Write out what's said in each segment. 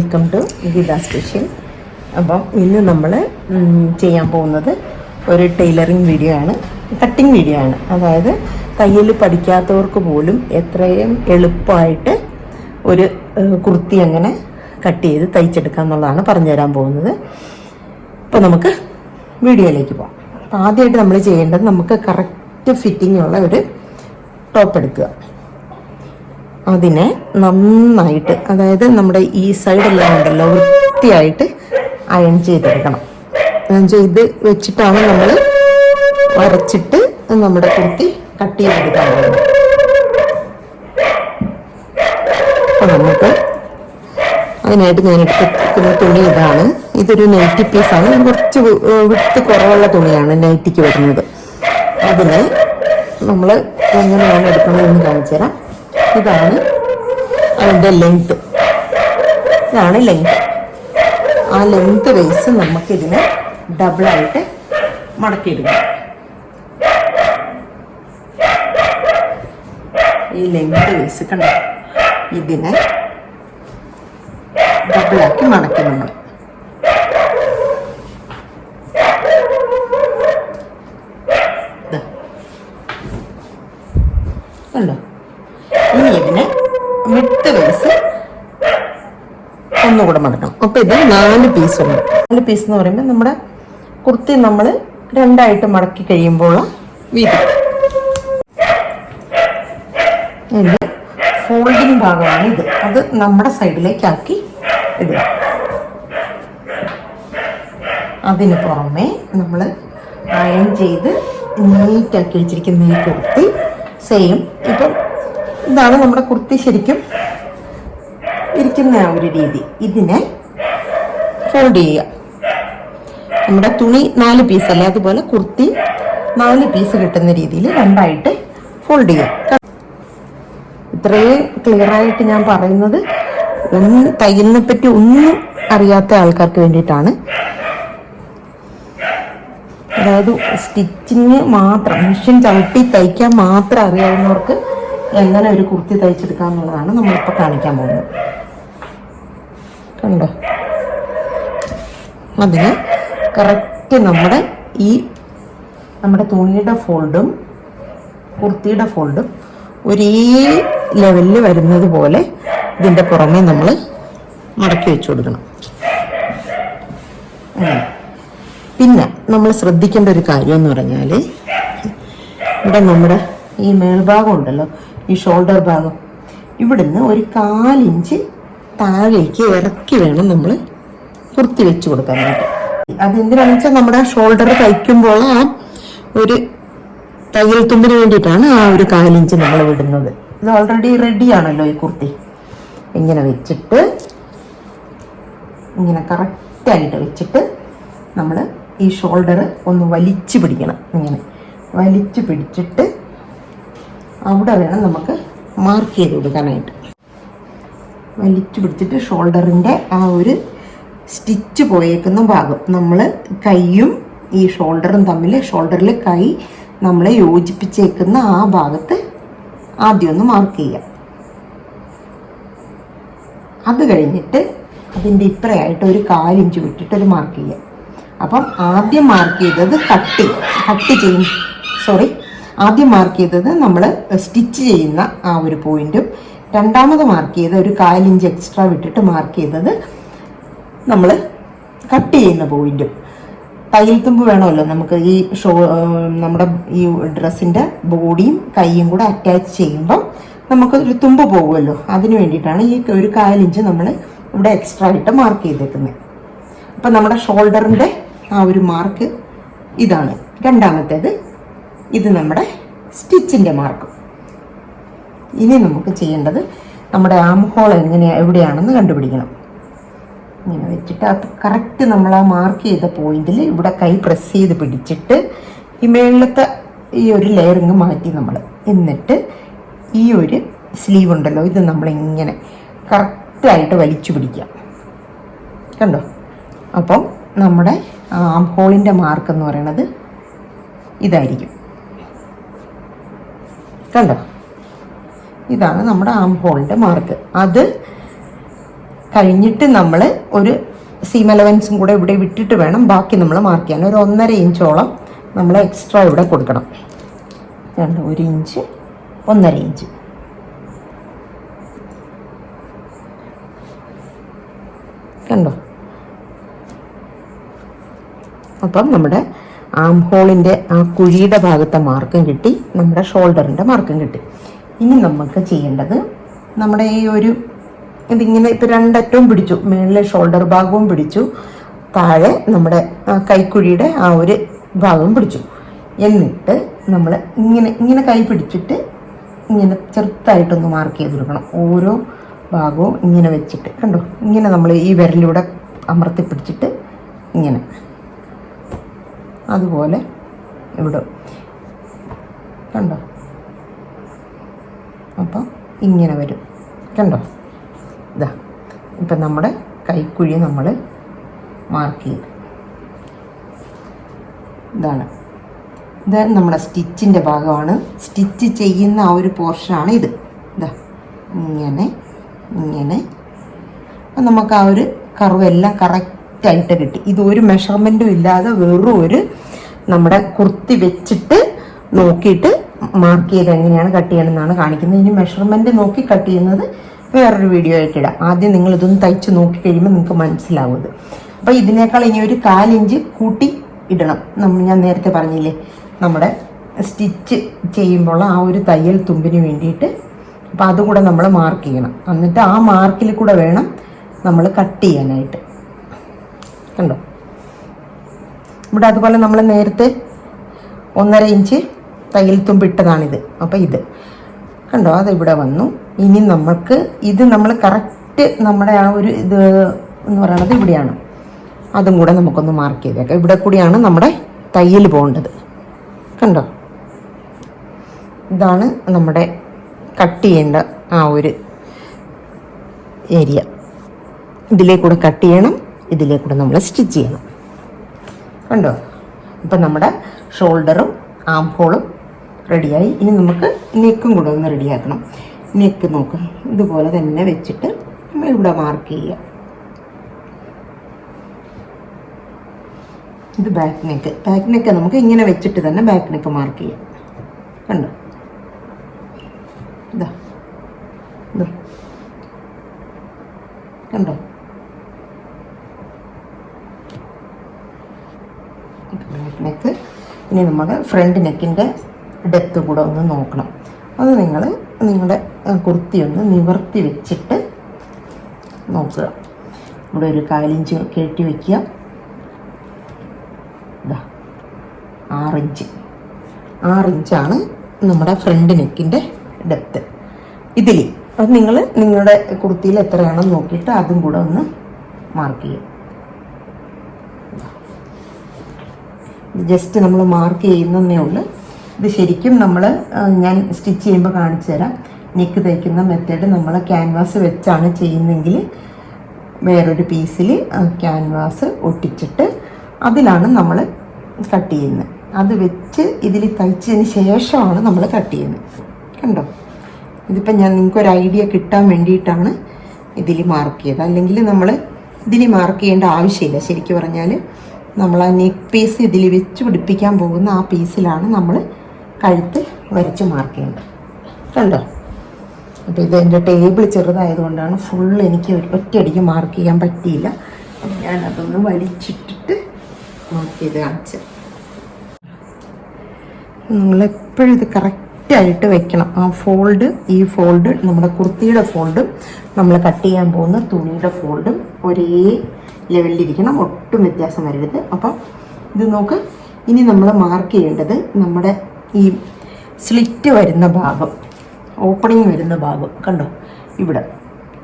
Welcome to Gita special. അപ്പം ഇന്ന് നമ്മൾ ചെയ്യാൻ പോകുന്നത് ഒരു ടൈലറിങ് വീഡിയോ ആണ് കട്ടിങ് വീഡിയോ ആണ്. അതായത് തയ്യൽ പഠിക്കാത്തവർക്ക് പോലും എത്രയും എളുപ്പമായിട്ട് ഒരു കുർത്തി അങ്ങനെ കട്ട് ചെയ്ത് തയ്ച്ചെടുക്കുക എന്നുള്ളതാണ് പറഞ്ഞുതരാൻ പോകുന്നത്. അപ്പോൾ നമുക്ക് വീഡിയോയിലേക്ക് പോകാം അപ്പോൾ ആദ്യമായിട്ട് നമ്മൾ ചെയ്യേണ്ടത് നമുക്ക് കറക്റ്റ് ഫിറ്റിംഗ് ഉള്ള ഒരു ടോപ്പ് എടുക്കുക. അതിനെ നന്നായിട്ട് അതായത് നമ്മുടെ ഈ സൈഡെല്ലാം ഉണ്ടല്ലോ വൃത്തിയായിട്ട് അയൺ ചെയ്തെടുക്കണം. അയൺ ചെയ്ത് വെച്ചിട്ടാണ് നമ്മൾ വരച്ചിട്ട് നമ്മുടെ കുർത്തി കട്ട് ചെയ്തെടുക്കാൻ പോകുന്നത് നമുക്ക് അതിനായിട്ട് ഞാൻ എടുത്തിരിക്കുന്ന തുണി ഇതാണ്. ഇതൊരു നൈറ്റി പീസാണ് കുറച്ച് വിട്ട് കുറവുള്ള തുണിയാണ് നൈറ്റിക്ക് വരുന്നത്. അതിനെ നമ്മൾ എങ്ങനെയാണ് എടുക്കുന്നതെന്ന് കാണിച്ചു തരാം ഇതാണ് അതിന്റെ ലെങ്ത് ഇതാണ് ലെങ്ത് ആ ലെങ്ത് വൈസ് നമുക്കിതിനെ ഡബിളായിട്ട് മടക്കിയിടുക ഈ ലെങ്ത് വൈസ് കണ്ടോ? ഇതിനെ ഡബിളാക്കി മടക്കി നമ്മൾ ദാ. കണ്ടോ ഇനി ഇതിനെ വിട്ട് വയസ്സ് ഒന്നുകൂടെ മടക്കണം. അപ്പൊ ഇത് നാല് പീസ് ഉണ്ട്. നാല് പീസ് എന്ന് പറയുമ്പോൾ നമ്മുടെ കുർത്തി നമ്മൾ രണ്ടായിട്ട് മടക്കി കഴിയുമ്പോൾ വീതി. ഫോൾഡിങ് ഭാഗമാണ് ഇത്. അത് നമ്മുടെ സൈഡിലേക്കാക്കി ഇടുക. അതിന് പുറമെ നമ്മൾ അയൺ ചെയ്ത് നീറ്റാക്കി വെച്ചിരിക്കുന്ന ഈ കുർത്തി. സെയിം ഇപ്പം ഇതാണ് നമ്മുടെ കുർത്തി ശരിക്കും ഇരിക്കുന്ന ആ ഒരു രീതി. ഇതിനെ ഫോൾഡ് ചെയ്യുക. നമ്മുടെ തുണി നാല് പീസ് പീസല്ലേ അതുപോലെ കുർത്തി നാല് പീസ് കിട്ടുന്ന രീതിയിൽ രണ്ടായിട്ട് ഫോൾഡ് ചെയ്യുക. ഇത്രയും ക്ലിയർ ആയിട്ട് ഞാൻ പറയുന്നത് ഒന്നും തയ്യലിനെ പറ്റി ഒന്നും അറിയാത്ത ആൾക്കാർക്ക് വേണ്ടിയിട്ടാണ്. അതായത് സ്റ്റിച്ചിങ് മാത്രം മെഷീൻ ചവിട്ടി തയ്ക്കാൻ മാത്രം അറിയാവുന്നവർക്ക് എങ്ങനെ ഒരു കുർത്തി തയ്ച്ചെടുക്കാം എന്നുള്ളതാണ് നമ്മളിപ്പോൾ കാണിക്കാൻ പോകുന്നത്. കണ്ടോ? അതിന് കറക്റ്റ് നമ്മുടെ ഈ നമ്മുടെ തുണിയുടെ ഫോൾഡും കുർത്തിയുടെ ഫോൾഡും ഒരേ ലെവലിൽ വരുന്നത് പോലെ ഇതിന്റെ പുറമെ നമ്മൾ മടക്കി വെച്ച് കൊടുക്കണം. പിന്നെ നമ്മൾ ശ്രദ്ധിക്കേണ്ട ഒരു കാര്യം എന്ന് പറഞ്ഞാൽ ഇവിടെ നമ്മുടെ ഈ മേൽഭാഗം ഉണ്ടല്ലോ ഈ ഷോൾഡർ ഭാഗം. ഇവിടുന്ന് ഒരു കാലിഞ്ച് താഴേക്ക് ഇറക്കി വേണം നമ്മൾ കുർത്തി വെച്ച് കൊടുക്കാനായിട്ട്. അതെന്തിനാണെന്ന് വെച്ചാൽ നമ്മുടെ ഷോൾഡർ തയ്ക്കുമ്പോൾ ആ ഒരു തയ്യൽ തുമ്പിന് വേണ്ടിയിട്ടാണ് ആ ഒരു കാലിഞ്ച് നമ്മൾ വിടുന്നത്. ഇത് ഓൾറെഡി റെഡി ആണല്ലോ ഈ കുർത്തി. ഇങ്ങനെ വെച്ചിട്ട് ഇങ്ങനെ കറക്റ്റായിട്ട് വെച്ചിട്ട് നമ്മൾ ഈ ഷോൾഡർ ഒന്ന് വലിച്ചു പിടിക്കണം. ഇങ്ങനെ വലിച്ചു പിടിച്ചിട്ട് അവിടെ വേണം നമുക്ക് മാർക്ക് ചെയ്ത് കൊടുക്കാനായിട്ട്. വലിച്ചു പിടിച്ചിട്ട് ഷോൾഡറിന്റെ ആ ഒരു സ്റ്റിച്ച് പോയേക്കുന്ന ഭാഗം. നമ്മൾ കൈയും ഈ ഷോൾഡറും തമ്മിൽ ഷോൾഡറിൽ കൈ നമ്മൾ യോജിപ്പിച്ചേക്കുന്ന ആ ഭാഗത്ത് ആദ്യം ഒന്ന് മാർക്ക് ചെയ്യാം. അത് കഴിഞ്ഞിട്ട് അതിന്റെ ഇപ്പറയായിട്ട് ഒരു കാലിഞ്ച് വിട്ടിട്ട് ഒരു മാർക്ക് ചെയ്യാം. അപ്പം ആദ്യം മാർക്ക് ചെയ്തത് കട്ടി. കട്ട് ചെയ്യും. സോറി ആദ്യം മാർക്ക് ചെയ്തത് നമ്മൾ സ്റ്റിച്ച് ചെയ്യുന്ന ആ ഒരു പോയിന്റും രണ്ടാമത് മാർക്ക് ചെയ്ത് ഒരു കാലിഞ്ച് എക്സ്ട്രാ വിട്ടിട്ട് മാർക്ക് ചെയ്തത് നമ്മൾ കട്ട് ചെയ്യുന്ന പോയിന്റും തയ്യൽ തുമ്പ് വേണമല്ലോ നമുക്ക് ഈ ഷോ നമ്മുടെ ഈ ഡ്രസ്സിന്റെ ബോഡിയും കൈയും കൂടെ അറ്റാച്ച് ചെയ്യുമ്പോൾ നമുക്ക് ഒരു തുമ്പ് പോകുമല്ലോ. അതിന് വേണ്ടിയിട്ടാണ് ഈ ഒരു കാലിഞ്ച് നമ്മൾ ഇവിടെ എക്സ്ട്രാ ആയിട്ട് മാർക്ക് ചെയ്തേക്കുന്നത് അപ്പം നമ്മുടെ ഷോൾഡറിന്റെ ആ ഒരു മാർക്ക് ഇതാണ്. രണ്ടാമത്തേത് ഇത് നമ്മുടെ സ്റ്റിച്ചിന്റെ മാർക്ക് ഇനി നമുക്ക് ചെയ്യേണ്ടത് നമ്മുടെ ആം ഹോൾ എങ്ങനെയാ എവിടെയാണെന്ന് കണ്ടുപിടിക്കണം. ഇങ്ങനെ വെച്ചിട്ട് അത് കറക്റ്റ് നമ്മൾ ആ മാർക്ക് ചെയ്ത പോയിന്റിൽ ഇവിടെ കൈ പ്രസ് ചെയ്ത് പിടിച്ചിട്ട് ഈ മേളിലത്തെ ഈ ഒരു ലെയറിങ് മാറ്റി നമ്മൾ എന്നിട്ട് ഈ ഒരു സ്ലീവ് ഉണ്ടല്ലോ ഇത് നമ്മളിങ്ങനെ കറക്റ്റായിട്ട് വലിച്ചു പിടിക്കാം. കണ്ടോ? അപ്പം നമ്മുടെ ആം ഹോളിന്റെ മാർക്ക് എന്ന് പറയണത് ഇതായിരിക്കും. കണ്ടോ? ഇതാണ് നമ്മുടെ ആം ഹോളിന്റെ മാർക്ക് അത് കഴിഞ്ഞിട്ട് നമ്മൾ ഒരു സീം അലവൻസും കൂടെ ഇവിടെ വിട്ടിട്ട് വേണം ബാക്കി നമ്മൾ മാർക്ക് ചെയ്യാൻ. ഒരു ഒന്നര ഇഞ്ചോളം നമ്മൾ എക്സ്ട്രാ ഇവിടെ കൊടുക്കണം. രണ്ട് ഒരു ഇഞ്ച് ഒന്നര ഇഞ്ച്. കണ്ടോ? അപ്പം നമ്മുടെ ആം ഹോളിന്റെ ആ കുഴിയുടെ ഭാഗത്തെ മാർക്കും കിട്ടി നമ്മുടെ ഷോൾഡറിന്റെ മാർക്കും കിട്ടി. ഇനി നമുക്ക് ചെയ്യേണ്ടത് നമ്മുടെ ഈ ഒരു ഇതിങ്ങനെ ഇപ്പം രണ്ടറ്റവും പിടിച്ചു. മേളിലെ ഷോൾഡർ ഭാഗവും പിടിച്ചു. താഴെ നമ്മുടെ കൈക്കുഴിയുടെ ആ ഒരു ഭാഗവും പിടിച്ചു. എന്നിട്ട് നമ്മൾ ഇങ്ങനെ ഇങ്ങനെ കൈ പിടിച്ചിട്ട് ഇങ്ങനെ ചെറുതായിട്ടൊന്ന് മാർക്ക് ചെയ്ത് കൊടുക്കണം. ഓരോ ഭാഗവും ഇങ്ങനെ വെച്ചിട്ട്. കണ്ടോ? ഇങ്ങനെ നമ്മൾ ഈ വിരലിലൂടെ അമർത്തി പിടിച്ചിട്ട് ഇങ്ങനെ. അതുപോലെ ഇവിടെ. കണ്ടോ? ഇങ്ങനെ വരും. കണ്ടോ? ഇതാ. ഇപ്പം നമ്മുടെ കൈക്കുഴി നമ്മൾ മാർക്ക് ചെയ്തു. ഇതാണ്. ഇത് നമ്മുടെ സ്റ്റിച്ചിന്റെ ഭാഗമാണ്. സ്റ്റിച്ച് ചെയ്യുന്ന ആ ഒരു പോർഷനാണ് ഇത്. ഇതാ. ഇങ്ങനെ ഇങ്ങനെ. അപ്പം നമുക്ക് ആ ഒരു കർവെല്ലാം കറക്റ്റായിട്ട് കിട്ടി. ഇത് ഒരു മെഷർമെന്റും ഇല്ലാതെ വെറും ഒരു നമ്മുടെ കുർത്തി വെച്ചിട്ട് നോക്കിയിട്ട് മാർക്ക് ചെയ്ത് എങ്ങനെയാണ് കട്ട് ചെയ്യണമെന്നാണ് കാണിക്കുന്നത്. ഇനി മെഷർമെന്റ് നോക്കി കട്ട് ചെയ്യുന്നത് വേറൊരു വീഡിയോ ആയിട്ട് ഇടാം. ആദ്യം നിങ്ങൾ ഇതൊന്ന് തയ്ച്ച് നോക്കി കഴിയുമ്പോൾ നിങ്ങൾക്ക് മനസ്സിലാവുന്നത്. അപ്പോൾ ഇതിനേക്കാൾ ഇനി ഒരു കാലിഞ്ച് കൂട്ടി ഇടണം. നമ്മൾ ഞാൻ നേരത്തെ പറഞ്ഞില്ലേ നമ്മുടെ സ്റ്റിച്ച് ചെയ്യുമ്പോൾ ആ ഒരു തയ്യൽ തുമ്പിന് വേണ്ടിയിട്ട് അപ്പോൾ അതുകൂടെ നമ്മൾ മാർക്ക് ചെയ്യണം. എന്നിട്ട് ആ മാർക്കിൽ കൂടെ വേണം നമ്മൾ കട്ട് ചെയ്യാനായിട്ട്. കണ്ടോ? ഇവിടെ അതുപോലെ നമ്മൾ നേരത്തെ ഒന്നര ഇഞ്ച് തയ്യൽ തുമ്പിട്ടതാണിത് അപ്പോൾ ഇത്. കണ്ടോ? അത് ഇവിടെ വന്നു. ഇനി നമ്മൾക്ക് ഇത് നമ്മൾ കറക്റ്റ് നമ്മുടെ ആ ഒരു ഇത് എന്ന് പറയുന്നത് ഇവിടെയാണ്. അതും കൂടെ നമുക്കൊന്ന് മാർക്ക് ചെയ്തേക്കാം ഇവിടെ കൂടിയാണ് നമ്മുടെ തയ്യൽ പോകേണ്ടത്. കണ്ടോ? ഇതാണ് നമ്മുടെ കട്ട് ചെയ്യേണ്ട ആ ഒരു ഏരിയ ഇതിലേ കൂടെ കട്ട് ചെയ്യണം. ഇതിലേ കൂടെ നമ്മൾ സ്റ്റിച്ച് ചെയ്യണം. കണ്ടോ? ഇപ്പം നമ്മുടെ ഷോൾഡറും ആം ഹോളും റെഡിയായി. ഇനി നമുക്ക് നെക്കും കൂടെ ഒന്ന് റെഡിയാക്കണം. നെക്ക് നോക്ക്. ഇതുപോലെ തന്നെ വെച്ചിട്ട് നമ്മൾ ഇവിടെ മാർക്ക് ചെയ്യുക. ഇത് ബാക്ക് നെക്ക് ബാക്ക് നെക്ക് നമുക്ക് ഇങ്ങനെ വെച്ചിട്ട് തന്നെ ബാക്ക് നെക്ക് മാർക്ക് ചെയ്യാം. കണ്ടോ? ഇതാ. ഇതാ. കണ്ടോ? ബാക്ക് നെക്ക് ഇനി നമുക്ക് ഫ്രണ്ട് നെക്കിന്റെ ഡെപ്ത് കൂടെ ഒന്ന് നോക്കണം. അത് നിങ്ങൾ നിങ്ങളുടെ കുർത്തി ഒന്ന് നിവർത്തി വെച്ചിട്ട് നോക്കുക. ഇവിടെ ഒരു കാലിഞ്ച് കയറ്റി വയ്ക്കുക ആറിഞ്ച്. ആറിഞ്ചാണ് നമ്മുടെ ഫ്രണ്ട് നെക്കിന്റെ ഡെപ്ത്. ഇതിൽ അത് നിങ്ങൾ നിങ്ങളുടെ കുർത്തിയിൽ എത്രയാണെന്ന് നോക്കിയിട്ട് അതും കൂടെ ഒന്ന് മാർക്ക് ചെയ്യും ജസ്റ്റ് നമ്മൾ മാർക്ക് ചെയ്യുന്നതേ ഉള്ളൂ. ഇത് ശരിക്കും നമ്മൾ ഞാൻ സ്റ്റിച്ച് ചെയ്യുമ്പോൾ കാണിച്ചു തരാം. നെക്ക് തയ്ക്കുന്ന മെത്തേഡ് നമ്മൾ ക്യാൻവാസ് വെച്ചാണ് ചെയ്യുന്നതെങ്കിൽ വേറൊരു പീസിൽ ക്യാൻവാസ് ഒട്ടിച്ചിട്ട് അതിലാണ് നമ്മൾ കട്ട് ചെയ്യുന്നത്. അത് വെച്ച് ഇതിൽ തയ്ച്ചതിന് ശേഷമാണ് നമ്മൾ കട്ട് ചെയ്യുന്നത്. കണ്ടോ? ഇതിപ്പോൾ ഞാൻ നിങ്ങൾക്ക് ഒരു ഐഡിയ കിട്ടാൻ വേണ്ടിയിട്ടാണ് ഇതിൽ മാർക്ക് ചെയ്തത്. അല്ലെങ്കിൽ നമ്മൾ ഇതിൽ മാർക്ക് ചെയ്യേണ്ട ആവശ്യമില്ല. ശരിക്കും പറഞ്ഞാൽ നമ്മൾ ആ നെക്ക് പീസ് ഇതിൽ വെച്ച് പിടിപ്പിക്കാൻ പോകുന്ന ആ പീസിലാണ് നമ്മൾ കഴുത്ത് വരച്ച് മാർക്ക് ചെയ്യേണ്ടത്. കണ്ടോ? അപ്പോൾ ഇത് എന്റെ ടേബിൾ ചെറുതായതുകൊണ്ടാണ് ഫുൾ എനിക്ക് ഒറ്റയടിക്ക് മാർക്ക് ചെയ്യാൻ പറ്റിയില്ല. ഞാൻ അതൊന്ന് വലിച്ചിട്ടിട്ട് മാർക്ക് ചെയ്ത് കാണിച്ചത് നിങ്ങളെപ്പോഴും ഇത് കറക്റ്റായിട്ട് വെക്കണം. ആ ഫോൾഡ് ഈ ഫോൾഡ് നമ്മുടെ കുർത്തിയുടെ ഫോൾഡും നമ്മൾ കട്ട് ചെയ്യാൻ പോകുന്ന തുണിയുടെ ഫോൾഡും ഒരേ ലെവലിലിരിക്കണം ഒട്ടും വ്യത്യാസം വരരുത്. അപ്പം ഇത് നോക്ക്. ഇനി നമ്മൾ മാർക്ക് ചെയ്യേണ്ടത് നമ്മുടെ ഈ സ്ലിറ്റ് വരുന്ന ഭാഗം ഓപ്പണിങ് വരുന്ന ഭാഗം കണ്ടോ? ഇവിടെ.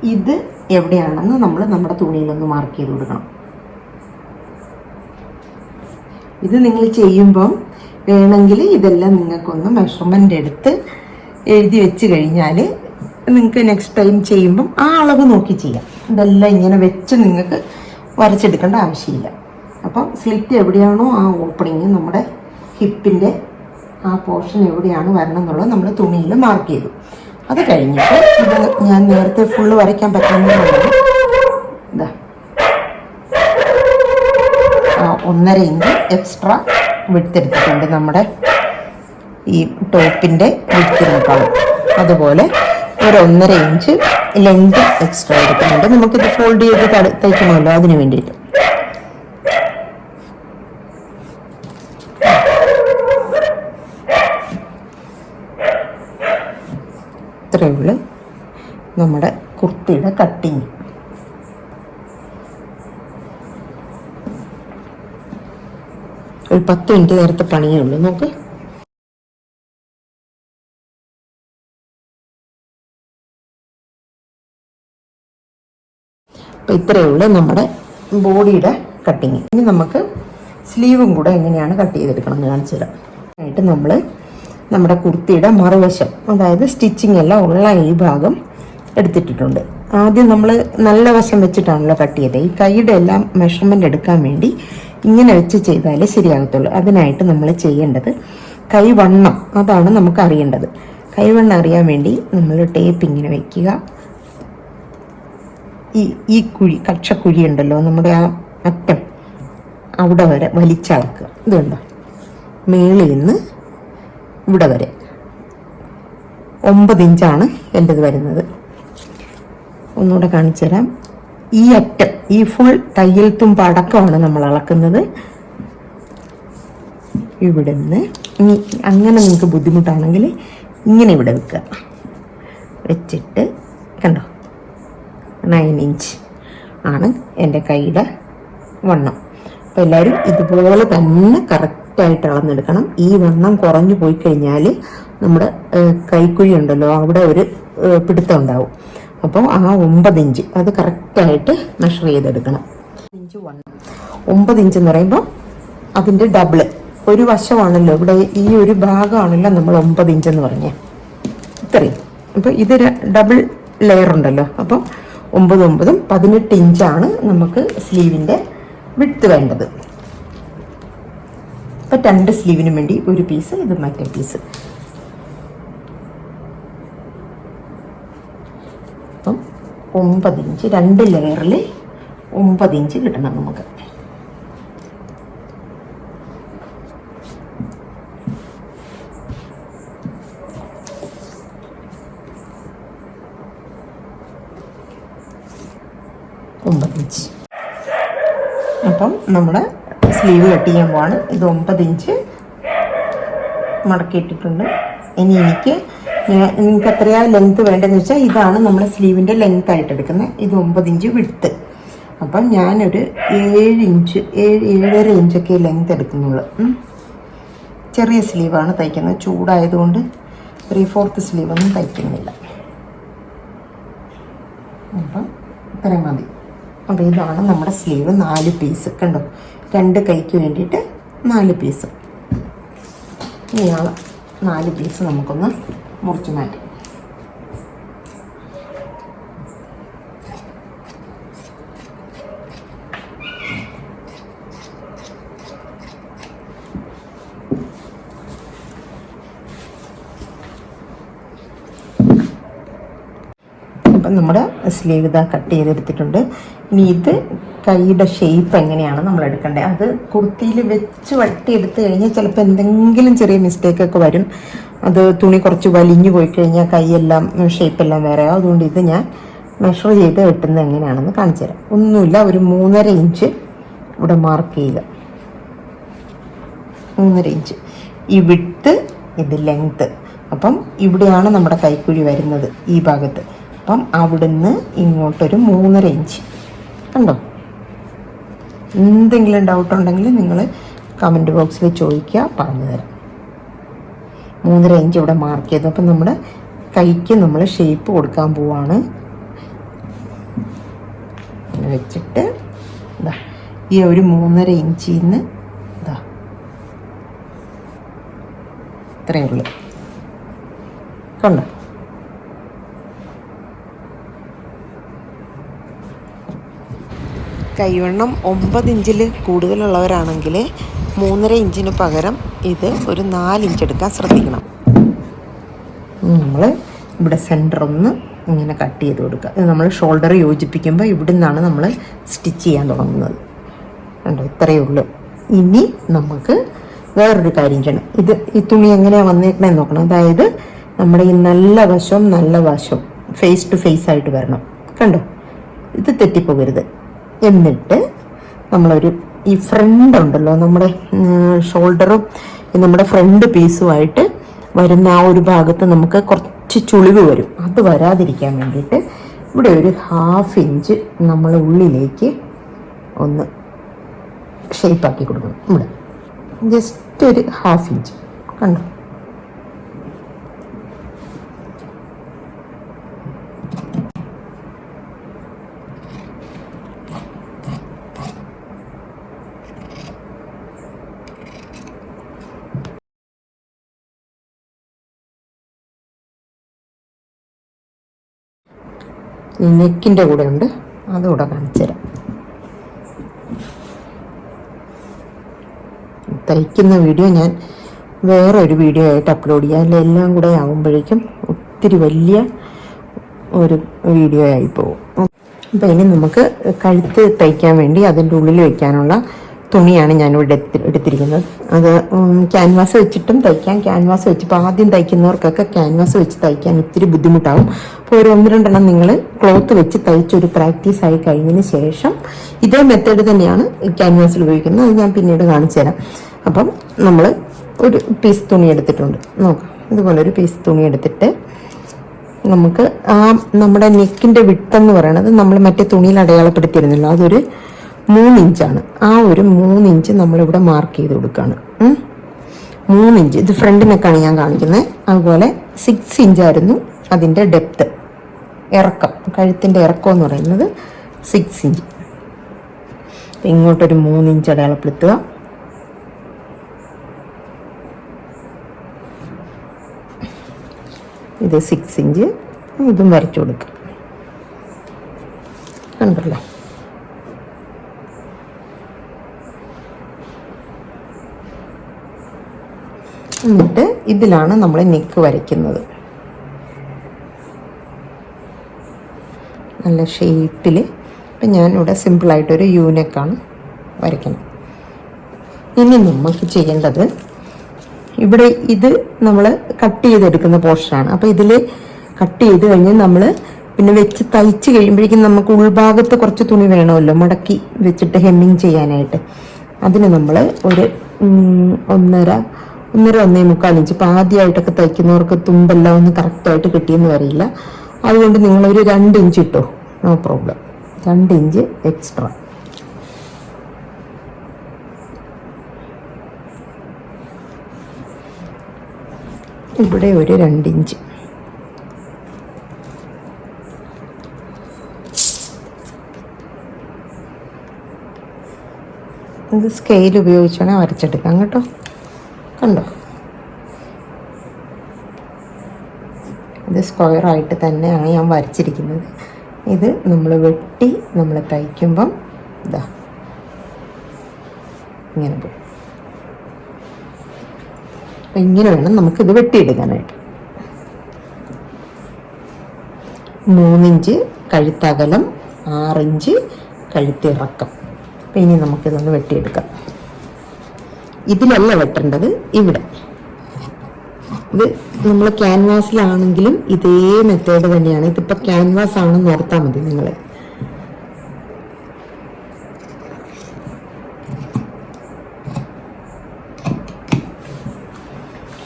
ഇത് എവിടെയാണെന്ന് നമ്മൾ നമ്മുടെ തുണിയിലൊന്ന് മാർക്ക് ചെയ്ത് കൊടുക്കണം. ഇത് നിങ്ങൾ ചെയ്യുമ്പം വേണമെങ്കിൽ ഇതെല്ലാം നിങ്ങൾക്കൊന്ന് മെഷർമെന്റ് എടുത്ത് എഴുതി വെച്ച് കഴിഞ്ഞാൽ നിങ്ങൾക്ക് നെക്സ്റ്റ് ടൈം ചെയ്യുമ്പം ആ അളവ് നോക്കി ചെയ്യാം. ഇതെല്ലാം ഇങ്ങനെ വെച്ച് നിങ്ങൾക്ക് വരച്ചെടുക്കേണ്ട ആവശ്യമില്ല. അപ്പം സ്ലിറ്റ് എവിടെയാണോ ആ ഓപ്പണിങ് നമ്മുടെ ഹിപ്പിന്റെ ആ പോർഷൻ എവിടെയാണ് വരണം എന്നുള്ളത് നമ്മൾ തുണിയിൽ മാർക്ക് ചെയ്തു. അത് കഴിഞ്ഞിട്ട് ഇത് ഞാൻ നേരത്തെ ഫുള്ള് വരയ്ക്കാൻ പറ്റുന്ന ഇതാ. ഒന്നര ഇഞ്ച് എക്സ്ട്രാ വിടുത്തെടുത്തിട്ടുണ്ട് നമ്മുടെ ഈ ടോപ്പിന്റെ വിടുത്തിനേക്കാളും അതുപോലെ ഒരു ഒന്നര ഇഞ്ച് ലെങ്ത് എക്സ്ട്രാ എടുക്കുന്നുണ്ട് നമുക്കിത് ഫോൾഡ് ചെയ്ത് തയ്ക്കണമല്ലോ അതിന് വേണ്ടിയിട്ട്. ഇത്രയേ ഉള്ളൂ നമ്മുടെ കുർത്തിയുടെ കട്ടിങ് ഒരു പത്ത് മിനിറ്റ് നേരത്തെ പണിയേ ഉള്ളൂ നോക്ക്. അപ്പം ഇത്രയേ ഉള്ളൂ നമ്മുടെ ബോഡിയുടെ കട്ടിങ് ഇനി നമുക്ക് സ്ലീവും കൂടെ എങ്ങനെയാണ് കട്ട് ചെയ്തെടുക്കണം എന്ന് കാണിച്ചു തരാം ആയിട്ട് നമ്മൾ നമ്മുടെ കുർത്തിയുടെ മറുവശം അതായത് സ്റ്റിച്ചിങ് എല്ലാം ഉള്ള ഈ ഭാഗം എടുത്തിട്ടിട്ടുണ്ട്. ആദ്യം നമ്മൾ നല്ല വശം വെച്ചിട്ടാണല്ലോ കട്ട് ചെയ്തത്. ഈ കൈയുടെ എല്ലാം മെഷർമെന്റ് എടുക്കാൻ വേണ്ടി ഇങ്ങനെ വെച്ച് ചെയ്താലേ ശരിയാകത്തുള്ളൂ. അതിനായിട്ട് നമ്മൾ ചെയ്യേണ്ടത് കൈവണ്ണം അതാണ് നമുക്ക് അറിയേണ്ടത്. കൈവണ്ണം അറിയാൻ വേണ്ടി നമ്മൾ ടേപ്പ് ഇങ്ങനെ വയ്ക്കുക ഈ ഈ കുഴി കക്ഷക്കുഴി ഉണ്ടല്ലോ നമ്മുടെ ആ അറ്റം അവിടെ വരെ വലിച്ചളക്കുക. ഇതുണ്ടോ മേളിൽ നിന്ന് ഇവിടെ വരെ. ഒമ്പത് ഇഞ്ചാണ് എന്റെത് വരുന്നത്. ഒന്നുകൂടെ കാണിച്ചു തരാം. ഈ അറ്റം ഈ ഫുൾ തയ്യൽ തുമ്പ് അടക്കമാണ് നമ്മൾ അളക്കുന്നത്. ഇവിടെ നിന്ന് ഇനി അങ്ങനെ നിങ്ങൾക്ക് ബുദ്ധിമുട്ടാണെങ്കിൽ ഇങ്ങനെ ഇവിടെ വെക്കുക. വെച്ചിട്ട് കണ്ടോ? നയൻ ഇഞ്ച് ആണ് എന്റെ കൈയുടെ വണ്ണം. അപ്പോൾ എല്ലാവരും ഇതുപോലെ തന്നെ കറക്റ്റായിട്ട് അളന്നെടുക്കണം. ഈ വണ്ണം കുറഞ്ഞു പോയി കഴിഞ്ഞാൽ നമ്മുടെ കൈക്കുഴി ഉണ്ടല്ലോ അവിടെ ഒരു പിടുത്തം ഉണ്ടാവും. അപ്പോൾ ആ ഒമ്പത് ഇഞ്ച് അത് കറക്റ്റായിട്ട് മെഷർ ചെയ്തെടുക്കണം. ഇഞ്ച് വണ്ണം. ഒമ്പത് ഇഞ്ച് എന്ന് പറയുമ്പോൾ അതിന്റെ ഡബിൾ ഒരു വശമാണല്ലോ ഇവിടെ ഈ ഒരു ഭാഗമാണല്ലോ നമ്മൾ ഒമ്പത് ഇഞ്ച് എന്ന് പറഞ്ഞേ. ഇത്രയും. അപ്പോൾ ഇത് ഡബിൾ ലെയർ ഉണ്ടല്ലോ. അപ്പം ഒമ്പത് ഒമ്പതും പതിനെട്ട് ഇഞ്ചാണ് നമുക്ക് സ്ലീവിന്റെ വിട്ട് വേണ്ടത്. അപ്പം രണ്ട് സ്ലീവിന് വേണ്ടി ഒരു പീസ് ഇത് മറ്റേ പീസ് അപ്പം ഒമ്പത് ഇഞ്ച് രണ്ട് ലെയറിൽ ഒമ്പത് ഇഞ്ച് കിട്ടണം നമുക്ക്. ഇഞ്ച് അപ്പം നമ്മുടെ സ്ലീവ് കട്ട് ചെയ്യാൻ പോവാണ്. ഇത് ഒമ്പത് ഇഞ്ച് മടക്കിയിട്ടിട്ടുണ്ട്. ഇനി എനിക്ക് നിങ്ങൾക്ക് എത്രയാ ലെങ്ത് വേണ്ടതെന്ന് വെച്ചാൽ ഇതാണ് നമ്മൾ സ്ലീവിന്റെ ലെങ്ത് ആയിട്ട് എടുക്കുന്നത്. ഇത് ഒമ്പത് ഇഞ്ച് വിടുത്ത് അപ്പം ഞാനൊരു ഏഴ് ഇഞ്ച് ഏഴ് ഏഴര ഇഞ്ചൊക്കെ ലെങ്ത് എടുക്കുന്നുള്ളൂ. ചെറിയ സ്ലീവാണ് തയ്ക്കുന്നത്. ചൂടായതുകൊണ്ട് ത്രീ ഫോർത്ത് സ്ലീവൊന്നും തയ്ക്കുന്നില്ല. അപ്പം ഇത്രയും മതി. അപ്പോൾ ഇതാണ് നമ്മുടെ സ്ലീവ് നാല് പീസ് കണ്ടോ? രണ്ട് കൈക്ക് വേണ്ടിയിട്ട് നാല് പീസ്. ഇയാൾ നാല് പീസ് നമുക്കൊന്ന് മുറിച്ച് മാറ്റാം. നമ്മുടെ സ്ലീവ് ഇതാ കട്ട് ചെയ്തെടുത്തിട്ടുണ്ട്. ഇനി ഇത് കൈയുടെ ഷേപ്പ് എങ്ങനെയാണ് നമ്മൾ എടുക്കേണ്ടത് അത് കുർത്തിയിൽ വെച്ച് വട്ടി എടുത്തു കഴിഞ്ഞാൽ ചിലപ്പോൾ എന്തെങ്കിലും ചെറിയ മിസ്റ്റേക്ക് ഒക്കെ വരും. അത് തുണി കുറച്ച് വലിഞ്ഞു പോയി കഴിഞ്ഞാൽ കൈയെല്ലാം ഷേപ്പെല്ലാം വേറെ. അതുകൊണ്ട് ഇത് ഞാൻ മെഷർ ചെയ്ത് വെട്ടുന്നത് എങ്ങനെയാണെന്ന് കാണിച്ചു തരാം. ഒന്നുമില്ല ഒരു മൂന്നര ഇഞ്ച് ഇവിടെ മാർക്ക് ചെയ്യുക. മൂന്നര ഇഞ്ച് ഈ വിട്ട് ഇത് ലെങ്ത്ത് അപ്പം ഇവിടെയാണ് നമ്മുടെ കൈക്കുഴി വരുന്നത് ഈ ഭാഗത്ത്. അപ്പം അവിടുന്ന് ഇങ്ങോട്ടൊരു മൂന്നര ഇഞ്ച് കണ്ടോ? എന്തെങ്കിലും ഡൗട്ട് ഉണ്ടെങ്കിൽ നിങ്ങൾ കമന്റ് ബോക്സിൽ ചോദിക്കുക പറഞ്ഞു തരാം. മൂന്നര ഇഞ്ച് ഇവിടെ മാർക്ക് ചെയ്തു. അപ്പം നമ്മുടെ കൈക്ക് നമ്മൾ ഷേപ്പ് കൊടുക്കാൻ പോവാണ്. വെച്ചിട്ട് ഇതാ ഈ ഒരു മൂന്നര ഇഞ്ചിൽ നിന്ന് ഇതാ ഇത്രയേ ഉള്ളൂ. കണ്ടോ? കൈവണ്ണം ഒമ്പത് ഇഞ്ചിൽ കൂടുതലുള്ളവരാണെങ്കിൽ മൂന്നര ഇഞ്ചിന് പകരം ഇത് ഒരു നാലിഞ്ച് എടുക്കാൻ ശ്രദ്ധിക്കണം. നമ്മൾ ഇവിടെ സെന്റർ ഒന്ന് ഇങ്ങനെ കട്ട് ചെയ്ത് കൊടുക്കുക. ഇത് നമ്മൾ ഷോൾഡർ യോജിപ്പിക്കുമ്പോൾ ഇവിടെ നിന്നാണ് നമ്മൾ സ്റ്റിച്ച് ചെയ്യാൻ തുടങ്ങുന്നത്. കണ്ടോ? ഇത്രയേ ഉള്ളൂ. ഇനി നമുക്ക് വേറൊരു കാര്യം ചെയ്യണം. ഇത് ഈ തുണി എങ്ങനെയാണ് വന്നേക്കണേന്ന് നോക്കണം. അതായത് നമ്മുടെ ഈ നല്ല വശം നല്ല വശം ഫേസ് ടു ഫേസ് ആയിട്ട് വരണം. കണ്ടോ? ഇത് തെറ്റിപ്പോകരുത്. എന്നിട്ട് നമ്മളൊരു ഈ ഫ്രണ്ട് ഉണ്ടല്ലോ നമ്മുടെ ഷോൾഡറും നമ്മുടെ ഫ്രണ്ട് പീസുമായിട്ട് വരുന്ന ആ ഒരു ഭാഗത്ത് നമുക്ക് കുറച്ച് ചുളിവ് വരും. അത് വരാതിരിക്കാൻ വേണ്ടിയിട്ട് ഇവിടെ ഒരു ഹാഫ് ഇഞ്ച് നമ്മൾ ഉള്ളിലേക്ക് ഒന്ന് ഷേപ്പാക്കി കൊടുക്കണം. ഇവിടെ. ജസ്റ്റ് ഒരു ഹാഫ് ഇഞ്ച് കണ്ടോ? ഈ നെക്കിന്റെ കൂടെ ഉണ്ട്. അതുകൂടെ കാണിച്ചു തരാം. തയ്ക്കുന്ന വീഡിയോ ഞാൻ വേറെ ഒരു വീഡിയോ ആയിട്ട് അപ്ലോഡ് ചെയ്യാം. എല്ലാം കൂടെ ആകുമ്പോഴേക്കും ഒത്തിരി വലിയ ഒരു വീഡിയോ ആയി പോകും. അപ്പോൾ ഇനി നമുക്ക് കഴുത്ത് തയ്ക്കാൻ വേണ്ടി അതിന്റെ ഉള്ളിൽ വെക്കാനുള്ള തുണിയാണ് ഞാനിവിടെ ഇവിടെ എടുത്തിരിക്കുന്നത്. അത് ക്യാൻവാസ് വെച്ചിട്ടും തയ്ക്കാം. ക്യാൻവാസ് വെച്ച് ഇപ്പോൾ ആദ്യം തയ്ക്കുന്നവർക്കൊക്കെ ക്യാൻവാസ് വെച്ച് തയ്ക്കാൻ ഇത്തിരി ബുദ്ധിമുട്ടാവും. അപ്പോൾ ഒരു ഒന്ന് രണ്ടെണ്ണം നിങ്ങൾ ക്ലോത്ത് വെച്ച് തയ്ച്ചൊരു പ്രാക്ടീസ് ആയി കഴിഞ്ഞതിന് ശേഷം ഇതേ മെത്തേഡ് തന്നെയാണ് ക്യാൻവാസിൽ ഉപയോഗിക്കുന്നത്. അത് ഞാൻ പിന്നീട് കാണിച്ചു തരാം. അപ്പം നമ്മൾ ഒരു പീസ് തുണി എടുത്തിട്ടുണ്ട്. നോക്കാം ഇതുപോലെ ഒരു പീസ് തുണി എടുത്തിട്ട് നമുക്ക് ആ നമ്മുടെ നെക്കിന്റെ വിട്ടെന്ന് പറയണത് നമ്മൾ മറ്റേ തുണിയിൽ അടയാളപ്പെടുത്തിയിരുന്നല്ലോ. അതൊരു മൂന്നിഞ്ചാണ്. ആ ഒരു മൂന്നിഞ്ച് നമ്മളിവിടെ മാർക്ക് ചെയ്ത് കൊടുക്കുകയാണ്. മൂന്നിഞ്ച്. ഇത് ഫ്രണ്ടിനൊക്കെയാണ് ഞാൻ കാണിക്കുന്നത്. അതുപോലെ സിക്സ് ഇഞ്ചായിരുന്നു അതിന്റെ ഡെപ്ത് ഇറക്കം. കഴുത്തിന്റെ ഇറക്കം എന്ന് പറയുന്നത് സിക്സ് ഇഞ്ച് ഇങ്ങോട്ടൊരു മൂന്നിഞ്ച് അടയാളപ്പെടുത്തുക. ഇത് സിക്സ് ഇഞ്ച് ഇതും വരച്ചു കൊടുക്കുക കണ്ടല്ലോ? എന്നിട്ട് ഇതിലാണ് നമ്മൾ നെക്ക് വരയ്ക്കുന്നത്. നല്ല ഷേപ്പിൽ ഇപ്പം ഞാനിവിടെ സിമ്പിളായിട്ടൊരു യൂനെക്കാണ് വരയ്ക്കുന്നത്. ഇനി നമുക്ക് ചെയ്യേണ്ടത് ഇവിടെ ഇത് നമ്മൾ കട്ട് ചെയ്തെടുക്കുന്ന പോർഷനാണ് അപ്പോൾ ഇതിൽ കട്ട് ചെയ്ത് കഴിഞ്ഞ് നമ്മൾ പിന്നെ വെച്ച് തയ്ച്ച് കഴിയുമ്പോഴേക്കും നമുക്ക് ഉൾഭാഗത്ത് കുറച്ച് തുണി വേണമല്ലോ മടക്കി വെച്ചിട്ട് ഹെമ്മിങ് ചെയ്യാനായിട്ട്. അതിന് നമ്മൾ ഒരു ഒന്നര ഒന്നര ഒന്നേ മുക്കാൽ ഇഞ്ച്. ഇപ്പം ആദ്യമായിട്ടൊക്കെ തയ്ക്കുന്നവർക്ക് തുമ്പെല്ലാം ഒന്ന് കറക്റ്റായിട്ട് കിട്ടിയെന്ന് വരില്ല അതുകൊണ്ട് നിങ്ങളൊരു രണ്ട് ഇഞ്ച് ഇട്ടോ? നോ പ്രോബ്ലം രണ്ട് ഇഞ്ച് എക്സ്ട്രാ ഇവിടെ ഒരു രണ്ട് ഇഞ്ച്. ഇത് സ്കെയിൽ ഉപയോഗിച്ചാണ് വരച്ചെടുക്കാം കേട്ടോ. കണ്ടോ? ഇത് സ്ക്വയറായിട്ട് തന്നെയാണ് ഞാൻ വരച്ചിരിക്കുന്നത്. ഇത് നമ്മൾ വെട്ടി നമ്മൾ തയ്ക്കുമ്പം ഇതാ ഇങ്ങനെ പോയി. ഇങ്ങനെ വേണം നമുക്കിത് വെട്ടിയെടുക്കാനായിട്ട്. മൂന്നിഞ്ച് കഴുത്തകലം ആറിഞ്ച് കഴുത്തിറക്കം. അപ്പം ഇനി നമുക്കിതൊന്ന് വെട്ടിയെടുക്കാം. ഇതിലല്ല വെട്ടേണ്ടത് ഇവിടെ. ഇത് നമ്മൾ ക്യാൻവാസിലാണെങ്കിലും ഇതേ മെത്തേഡ് തന്നെയാണ്. ഇതിപ്പോൾ ക്യാൻവാസ് ആണെന്ന് ഓർത്താൽ മതി നിങ്ങൾ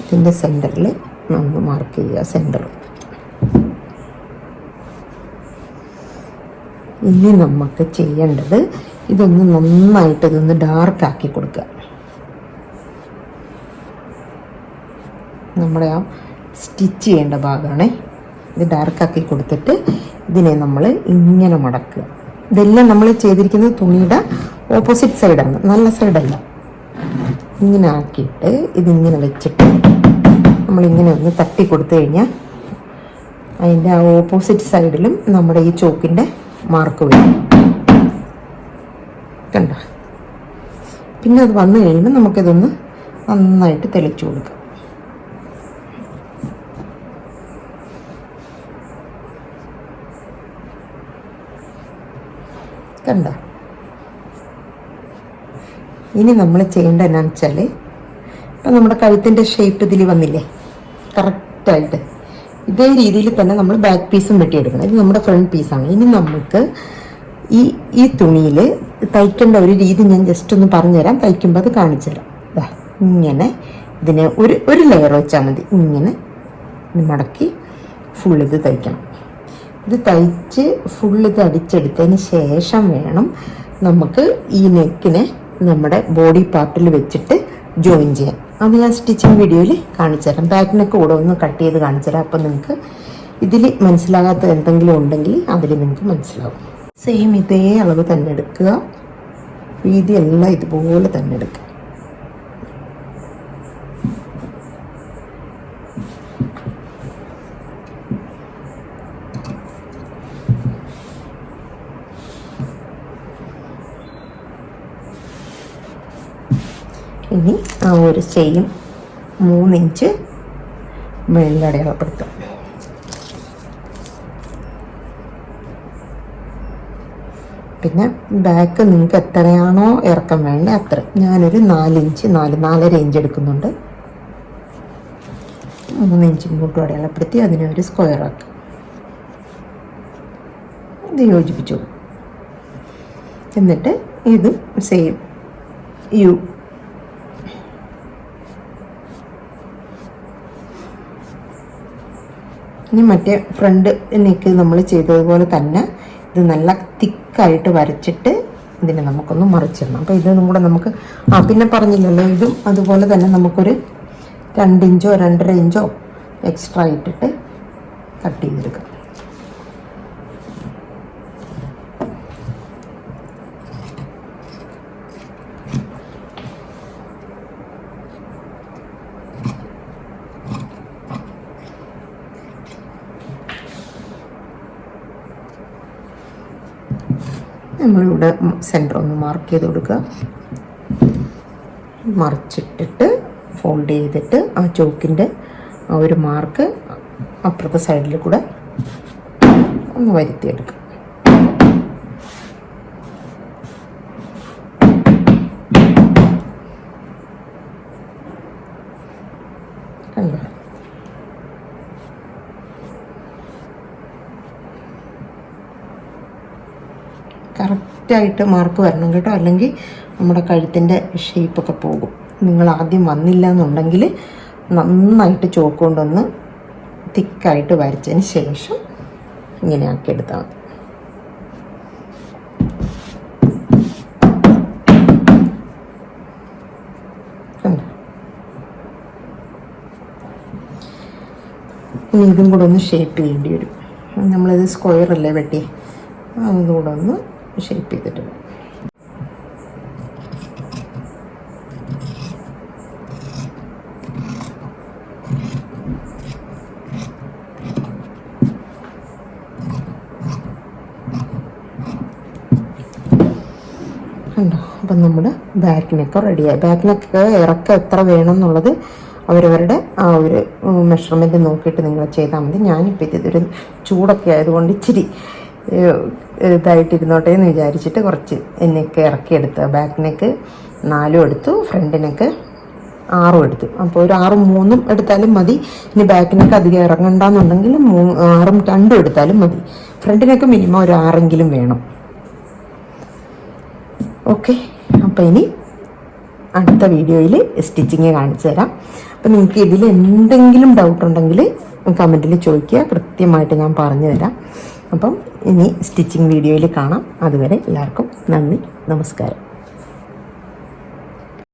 ഇതിന്റെ സെന്ററിൽ നമ്മൾ മാർക്ക് ചെയ്യുക സെന്റർ ഇനി നമുക്ക് ചെയ്യേണ്ടത് ഇതൊന്ന് നന്നായിട്ട് ഇതൊന്ന് ഡാർക്ക് ആക്കി കൊടുക്കുക. നമ്മുടെ ആ സ്റ്റിച്ച് ചെയ്യേണ്ട ഭാഗമാണ് ഇത് ഡാർക്കാക്കി കൊടുത്തിട്ട് ഇതിനെ നമ്മൾ ഇങ്ങനെ മടക്കുക. ഇതെല്ലാം നമ്മൾ ചെയ്തിരിക്കുന്നത് തുണിയുടെ ഓപ്പോസിറ്റ് സൈഡാണ് നല്ല സൈഡല്ല ഇങ്ങനെ ആക്കിയിട്ട് ഇതിങ്ങനെ വെച്ചിട്ട് നമ്മളിങ്ങനെ ഒന്ന് തട്ടി കൊടുത്തു കഴിഞ്ഞാൽ അതിന്റെ ആ ഓപ്പോസിറ്റ് സൈഡിലും നമ്മുടെ ഈ ചോക്കിന്റെ മാർക്ക് വരും. കണ്ട? പിന്നെ അത് വന്നു കഴിയുമ്പോൾ നമുക്കിതൊന്ന് നന്നായിട്ട് തെളിച്ചു കൊടുക്കാം. കണ്ട? ഇനി നമ്മൾ ചെയ്യേണ്ട എന്നാന്ന് വെച്ചാൽ ഇപ്പം നമ്മുടെ കഴുത്തിന്റെ ഷേപ്പ് ഇതിൽ വന്നില്ലേ? കറക്റ്റായിട്ട് ഇതേ രീതിയിൽ തന്നെ നമ്മൾ ബാക്ക് പീസും വെട്ടിയെടുക്കണം. ഇത് നമ്മുടെ ഫ്രണ്ട് പീസാണ് ഇനി നമുക്ക് ഈ ഈ തുണിയിൽ തയ്ക്കേണ്ട ഒരു രീതി ഞാൻ ജസ്റ്റ് ഒന്ന് പറഞ്ഞുതരാം. തയ്ക്കുമ്പോൾ അത് കാണിച്ചു തരാം ഇങ്ങനെ ഇതിനെ ഒരു ഒരു ലെയർ വെച്ചാൽ മതി. ഇങ്ങനെ മടക്കി ഫുൾ ഇത് തയ്ക്കണം. ഇത് തയ്ച്ച് ഫുൾ ഇത് അടിച്ചെടുത്തതിന് ശേഷം വേണം നമുക്ക് ഈ നെക്കിനെ നമ്മുടെ ബോഡി പാർട്ടിൽ വെച്ചിട്ട് ജോയിൻ ചെയ്യാം അത് ഞാൻ സ്റ്റിച്ചിങ് വീഡിയോയിൽ കാണിച്ചു തരാം. ബാക്ക് നെക്ക് കൂടെ ഒന്ന് കട്ട് ചെയ്ത് കാണിച്ചു തരാം. അപ്പം നിങ്ങൾക്ക് ഇതിൽ മനസ്സിലാകാത്ത എന്തെങ്കിലും ഉണ്ടെങ്കിൽ അതിൽ നിങ്ങൾക്ക് മനസ്സിലാവും. സെയിം ഇതേ അളവ് തന്നെ എടുക്കുക. വീതി എല്ലാം ഇതുപോലെ തന്നെ എടുക്കുക. ഇനി ആ ഒരു ചെയിൻ മൂന്നിഞ്ച് മേളിൽ അടയാളപ്പെടുത്തും പിന്നെ ബാക്ക് നിങ്ങൾക്ക് എത്രയാണോ ഇറക്കം വേണ്ടത് അത്ര ഞാനൊരു നാലിഞ്ച് നാല് നാലര ഇഞ്ച് എടുക്കുന്നുണ്ട്. മൂന്ന് ഇഞ്ച് ഇങ്ങോട്ടും അടയാളപ്പെടുത്തി അതിനെ ഒരു സ്ക്വയർ ആക്കുക ഇത് യോജിപ്പിച്ചു എന്നിട്ട് ഇത് സെയിം യു. ഇനി മറ്റേ ഫ്രണ്ട് നെക്ക് നമ്മൾ ചെയ്തതുപോലെ തന്നെ ഇത് നല്ല തിക്കായിട്ട് വരച്ചിട്ട് ഇതിനെ നമുക്കൊന്ന് മറിച്ചിടണം. അപ്പോൾ ഇതൊന്നും കൂടെ നമുക്ക് ആ പിന്നെ പറഞ്ഞില്ലല്ലോ ഇതും അതുപോലെ തന്നെ നമുക്കൊരു രണ്ടിഞ്ചോ രണ്ടര ഇഞ്ചോ എക്സ്ട്രാ ഇട്ടിട്ട് കട്ട് ചെയ്തെടുക്കാം. നമ്മളിവിടെ സെന്റർ ഒന്ന് മാർക്ക് ചെയ്ത് കൊടുക്കുക മറിച്ചിട്ടിട്ട് ഫോൾഡ് ചെയ്തിട്ട് ആ ചോക്കിന്റെ ആ ഒരു മാർക്ക് അപ്പുറത്തെ സൈഡിൽ കൂടെ ഒന്ന് വരുത്തിയെടുക്കുക കണ്ടോ കറക്റ്റായിട്ട് മാർക്ക് വരണം കേട്ടോ. അല്ലെങ്കിൽ നമ്മുടെ കഴുത്തിന്റെ ഷേപ്പൊക്കെ പോകും. നിങ്ങൾ ആദ്യം വന്നില്ല എന്നുണ്ടെങ്കിൽ നന്നായിട്ട് ചോക്ക് കൊണ്ടൊന്ന് തിക്കായിട്ട് വരച്ചതിന് ശേഷം ഇങ്ങനെ ആക്കിയെടുത്താൽ മതി. കണ്ടോ? ഇനി ഇതും കൂടെ ഒന്ന് ഷേപ്പ് ചെയ്യേണ്ടി വരും. നമ്മളിത് സ്ക്വയർ അല്ലേ വെട്ടി? അതും കൂടെ ഒന്ന് ഷേപ്പ് ചെയ്തിട്ട്. കണ്ടോ? അപ്പം നമ്മുടെ ബാക്ക് നെക്ക് റെഡിയായി ബാക്ക് നെക്ക് ഇറക്കം എത്ര വേണം എന്നുള്ളത് അവരവരുടെ ആ ഒരു മെഷർമെന്റ് നോക്കിയിട്ട് നിങ്ങൾ ചെയ്താൽ മതി. ഞാനിപ്പോൾ ഇത് ഇതൊരു ചൂടൊക്കെ ആയതുകൊണ്ട് ഇച്ചിരി ഇതായിട്ടിരുന്നോട്ടെ എന്ന് വിചാരിച്ചിട്ട് കുറച്ച് നെക്ക് ഇറക്കിയെടുത്ത് ബാക്ക് നെക്ക് നാലും എടുത്തു ഫ്രണ്ട് നെക്ക് ആറും എടുത്തു. അപ്പോൾ ഒരു ആറും മൂന്നും എടുത്താലും മതി. ഇനി ബാക്കിനൊക്കെ അധികം ഇറങ്ങണ്ടെന്നുണ്ടെങ്കിൽ മൂ ആറും രണ്ടും എടുത്താലും മതി. ഫ്രണ്ടിനൊക്കെ മിനിമം ഒരു ആറെങ്കിലും വേണം. ഓക്കെ അപ്പോൾ ഇനി അടുത്ത വീഡിയോയിൽ സ്റ്റിച്ചിങ് കാണിച്ചു തരാം. അപ്പോൾ നിങ്ങൾക്ക് ഇതിൽ എന്തെങ്കിലും ഡൗട്ട് ഉണ്ടെങ്കിൽ കമന്റിൽ ചോദിക്കുക. കൃത്യമായിട്ട് ഞാൻ പറഞ്ഞു തരാം അപ്പം ഇനി സ്റ്റിച്ചിങ് വീഡിയോയിൽ കാണാം. അതുവരെ എല്ലാവർക്കും നന്ദി നമസ്കാരം.